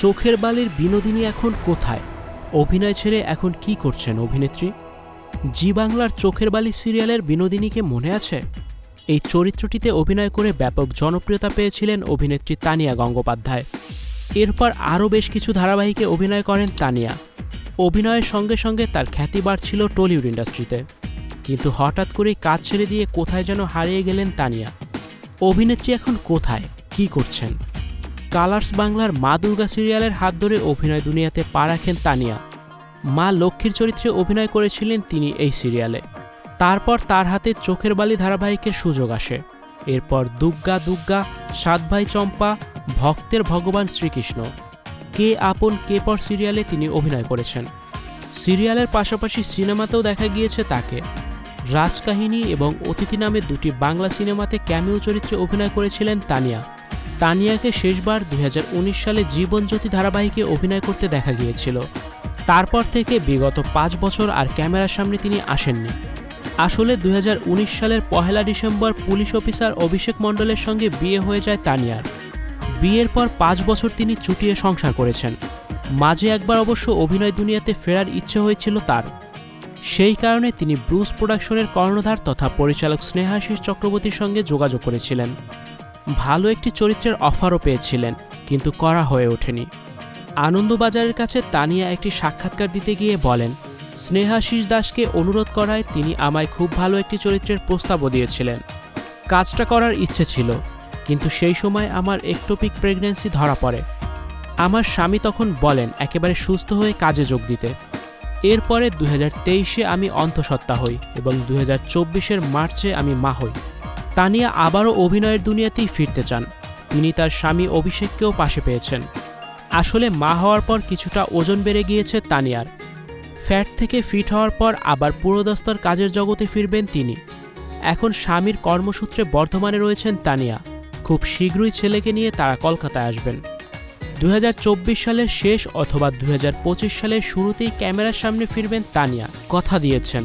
চোখের বালির বিনোদিনী এখন কোথায়? অভিনয় ছেড়ে এখন কি করছেন অভিনেত্রী? জি বাংলার চোখের বালি সিরিয়ালের বিনোদিনীকে মনে আছে? এই চরিত্রটিতে অভিনয় করে ব্যাপক জনপ্রিয়তা পেয়েছিলেন অভিনেত্রী তানিয়া গঙ্গোপাধ্যায়। এরপর আরও বেশ কিছু ধারাবাহিকে অভিনয় করেন তানিয়া। অভিনয়ের সঙ্গে সঙ্গে তার খ্যাতি বাড়ছিল টলিউড ইন্ডাস্ট্রিতে। কিন্তু হঠাৎ করেই কাজ ছেড়ে দিয়ে কোথায় যেন হারিয়ে গেলেন তানিয়া? অভিনেত্রী এখন কোথায়? কি করছেন? কালার্স বাংলার মা দুর্গা সিরিয়ালের হাত ধরে অভিনয় দুনিয়াতে পা রাখেন তানিয়া। মা লক্ষ্মীর চরিত্রে অভিনয় করেছিলেন তিনি এই সিরিয়ালে। তারপর তার হাতে চোখের বালি ধারাবাহিকের সুযোগ আসে। এরপর দুগ্গা দুগ্গা, সাত ভাই চম্পা, ভক্তের ভগবান শ্রীকৃষ্ণ। কে আপন কে পর সিরিয়ালে তিনি অভিনয় করেছেন। সিরিয়ালের পাশাপাশি সিনেমাতেও দেখা গিয়েছে তাকে। রাজকাহিনী এবং অতিথি নামে দুটি বাংলা সিনেমাতে ক্যামিও চরিত্রে অভিনয় করেছিলেন তানিয়া। তানিয়াকে শেষবার দুই হাজার উনিশ সালে জীবনজ্যোতি ধারাবাহিকে অভিনয় করতে দেখা গিয়েছিল। তারপর থেকে বিগত পাঁচ বছর আর ক্যামেরার সামনে তিনি আসেননি। আসলে দুই হাজার উনিশ সালের পহেলা ডিসেম্বর পুলিশ অফিসার অভিষেক মণ্ডলের সঙ্গে বিয়ে হয়ে যায় তানিয়ার। বিয়ের পর পাঁচ বছর তিনি চুটিয়ে সংসার করেছেন। মাঝে একবার অবশ্য অভিনয় দুনিয়াতে ফেরার ইচ্ছে হয়েছিল তার। সেই কারণে তিনি ব্রুস প্রোডাকশনের কর্ণধার তথা পরিচালক স্নেহাশিস চক্রবর্তীর সঙ্গে যোগাযোগ করেছিলেন। ভালো একটি চরিত্রের অফারও পেয়েছিলেন, কিন্তু করা হয়ে ওঠেনি। আনন্দবাজারের কাছে তানিয়া একটি সাক্ষাৎকার দিতে গিয়ে বলেন স্নেহাশিস দাসকে অনুরোধ করায় তিনি আমায় খুব ভালো একটি চরিত্রের প্রস্তাবও দিয়েছিলেন। কাজটা করার ইচ্ছে ছিল, কিন্তু সেই সময় আমার একটোপিক প্রেগন্যান্সি ধরা পড়ে। আমার স্বামী তখন বলেন, একেবারে সুস্থ হয়ে কাজে যোগ দিতে। এরপরে দু হাজার তেইশে আমি অন্তঃসত্ত্বা হই এবং দু হাজার চব্বিশের মার্চে আমি মা হই। তানিয়া আবারও অভিনয়ের দুনিয়াতেই ফিরতে চান। তিনি তার স্বামী অভিষেককেও পাশে পেয়েছেন। আসলে মা হওয়ার পর কিছুটা ওজন বেড়ে গিয়েছে তানিয়ার। ফ্যাট থেকে ফিট হওয়ার পর আবার পুরোদস্তর কাজের জগতে ফিরবেন তিনি। এখন স্বামীর কর্মসূত্রে বর্ধমানে রয়েছেন তানিয়া। খুব শীঘ্রই ছেলেকে নিয়ে তারা কলকাতায় আসবেন। দু হাজার চব্বিশ সালের শেষ অথবা দু হাজার পঁচিশ সালের শুরুতেই ক্যামেরার সামনে ফিরবেন তানিয়া। কথা দিয়েছেন।